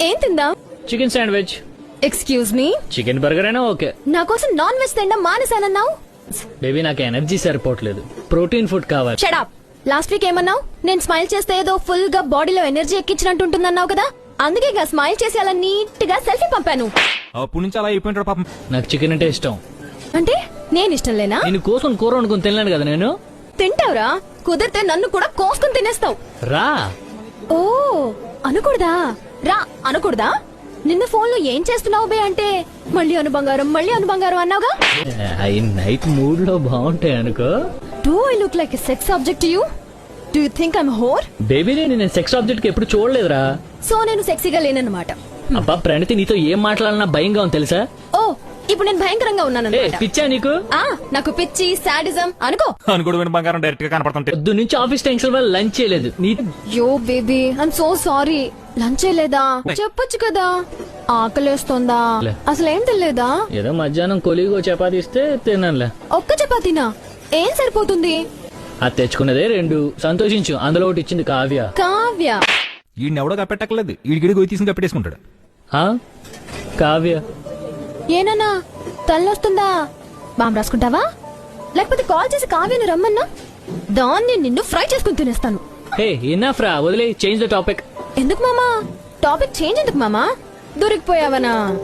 ఏం తిందా? Chicken sandwich excuse me chicken burger అయినా okay. నా కోసం నాన్ వెజ్ తినడం మానేశానన్నావు? బేబీ నాకు ఎనర్జీ సరిపోవట్లేదు. ప్రోటీన్ ఫుడ్ కావాలి. షడప్ లాస్ట్ వీక్ ఏమన్నావు? నేను స్మైల్ చేస్తే ఏదో ఫుల్గా బాడీలో ఎనర్జీ ఎక్కించినట్టు ఉంటుందన్నావు కదా? అందుకే ఇక స్మైల్ చేసి అలా నీట్గా సెల్ఫీ పంపాను. అప్పటి నుంచి అలా అయిపోయింటాడు పాపం. నాకు చికెన్ అంటే ఇష్టం. అంటే నేను ఇష్టం లేనా? నేను కోసుకొని కూర వండుకొని తినలేను కదా నేను? తింటావురా? కుదిరితే నన్ను కూడా కోసుకుని తినేస్తావు. రా. ఓ అనకూడదా? రా. అనకూడదా? నిన్న ఫోన్లో ఏం చేస్తున్నావు బే అంటే మళ్ళీ అను బంగారం మళ్ళీ అను బంగారం అన్నావుగా? అవి నైట్ మూడ్లో బాగుంటాయి అనుకో. Do I look like a sex object you do you think I'm whore baby నేను సెక్స్ ఆబ్జెక్ట్కి ఎప్పుడు చూడలేదురా. సో నేను సెక్సీగా లేనన్నమాట. అబ్బా ప్రణతి నీతో ఏం మాట్లాడాలన్నా భయంగా ఉంది తెలుసా? ఓ ఇప్పుడు నేను భయంకరంగా ఏ ఉన్నానన్నమాట పిచ్చా నీకు? ఆ నాకు పిచ్చి సాడిజం అనుకో. అనుకోడు బంగారం డైరెక్ట్గా కనపడుతుంటే పొద్దు నుంచి ఆఫీస్ టెన్షన్ వల్ల లంచ్ చేయలేదు. నీ yo baby I'm so sorry lunch లేదా చెప్పొచ్చు కదా. ఆకలేస్తోందా? లే. అసలు ఏం తెలియదా ఏదో మధ్యాహ్నం కొలిగో చపాతి ఇస్తే తిన్నానులే. ఒక్క చపాతీనా? ఏం సరిపోతుంది? అది తెచ్చుకున్నదే రెండు. సంతోషించు అందులో ఒకటి ఇచ్చింది కావ్య. కావ్య. ఈయన ఎవడో కప్పెట్టకలేదు ఈడికి గొయ్యి తీసుకుని కప్పెట్టేసుకుంటాడు. ఆ? కావ్య. ఏనన్నా తల్లొస్తుందా బాంబు రాసుకుంటావా? లేకపోతే కాల్ చేసి కావ్యను రమ్మన్నా? దాన్ని నిన్ను ఫ్రై చేసుకుని తినేస్తాను. హే రా వదిలే చేంజ్ ద టాపిక్ ఎందుకు మామా? టాపిక్ చేంజ్ ఎందుకు మామా? దొరికిపోయావనా?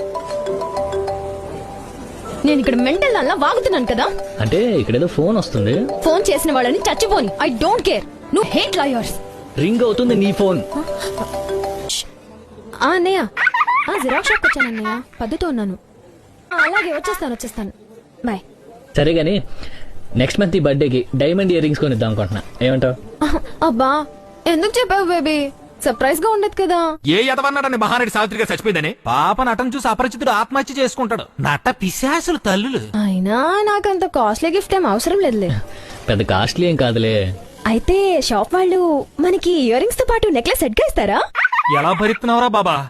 నేను ఇక్కడ మెంటల్ అలా వాగుతున్నాను కదా. అంటే ఇక్కడేదో ఫోన్ వస్తుంది. ఫోన్ చేసిన వాళ్ళని చచ్చిపోని. ఐ డోంట్ కేర్ నువ్వు హేట్ లాయర్స్ రింగ్ అవుతుంది నీ ఫోన్. ఆ అన్నయ్య. ఆ జిరాక్స్ షాప్ వచ్చాను అన్నయ్య. పద్ధతితో ఉన్నాను. అలాగే వచ్చేస్తాను వచ్చేస్తాను. బాయ్ సరే గాని నెక్స్ట్ మంత్ ఈ బర్త్డేకి డైమండ్ ఇయర్ రింగ్స్ కొనిద్దాం అనుకుంటున్నా. ఏమంటావు? అబ్బా ఎందుకు చెప్పావు బేబీ సర్ప్రైజ్గా ఉండదు కదా. ఏ ఎదవన్నాడని మహానటి సావిత్రిగా చచ్చిపోయిందని? పాప నటన చూసి అపరిచితుడు ఆత్మహత్య చేసుకుంటాడు. నట పిశాసులు తల్లులు. అయినా నాకంత కాస్ట్లీ గిఫ్ట్ ఏం అవసరం లేదులే. పెద్ద కాస్ట్లీ ఏం కాదులే. అయితే షాప్ వాళ్ళు మనకి ఇయర్ రింగ్స్తో పాటు నెక్లెస్ సెట్గా ఇస్తారా? ఎలా భరిస్తున్నావురా బాబా?